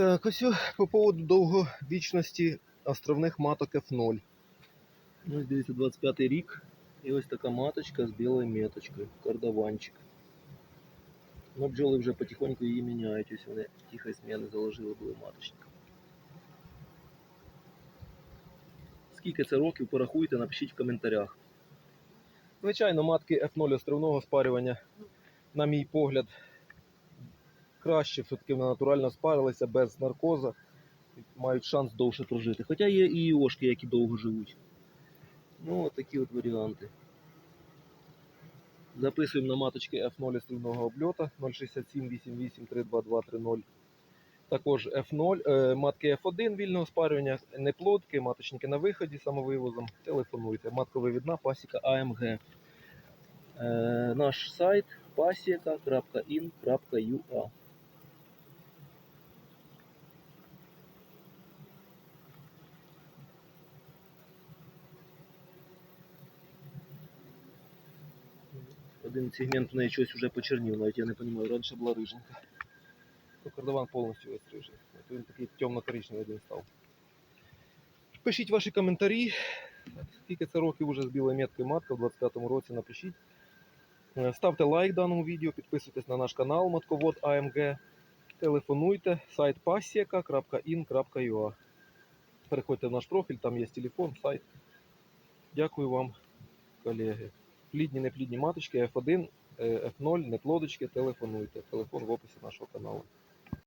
Так, ось по поводу довговічності островних маток F0. Ну, ось дивіться, 25 рік. І ось така маточка з білою меточкою, кардаванчик. Ну, бджоли вже потихоньку її міняють, ось вони тихо зміни заложили були маточник. Скільки це років, порахуйте, напишіть в коментарях. Звичайно, матки F0 островного спарювання, на мій погляд, краще все-таки вони натурально спарилися без наркоза, мають шанс довше прожити. Хоча є і іошки, які довго живуть. Ну, от такі от варіанти. Записуємо на маточки F0 островного обльота 067 88 322 30. Також F0, е, матки F1 вільного спарювання, неплодки, маточники на виході самовивозом. Телефонуйте. Матковивідна пасіка AMG. Е, наш сайт pasieka.in.ua Один сегмент в неї щось вже почернів, навіть я не розумію, раніше була риженька. То кардаван повністю весь рижий. Він такий темно-коричневий один став. Пишіть ваші коментарі. Скільки це років вже з білої метки матка в 25-му році напишіть. Е, Ставте лайк даному відео, підписуйтесь на наш канал Матковод АМГ. Телефонуйте, сайт pasieka.in.ua Переходьте в наш профіль, там є телефон, сайт. Дякую вам, колеги. Плідні, неплідні маточки F1, е, F0, неплодочки, телефонуйте. Телефон в описі нашого каналу.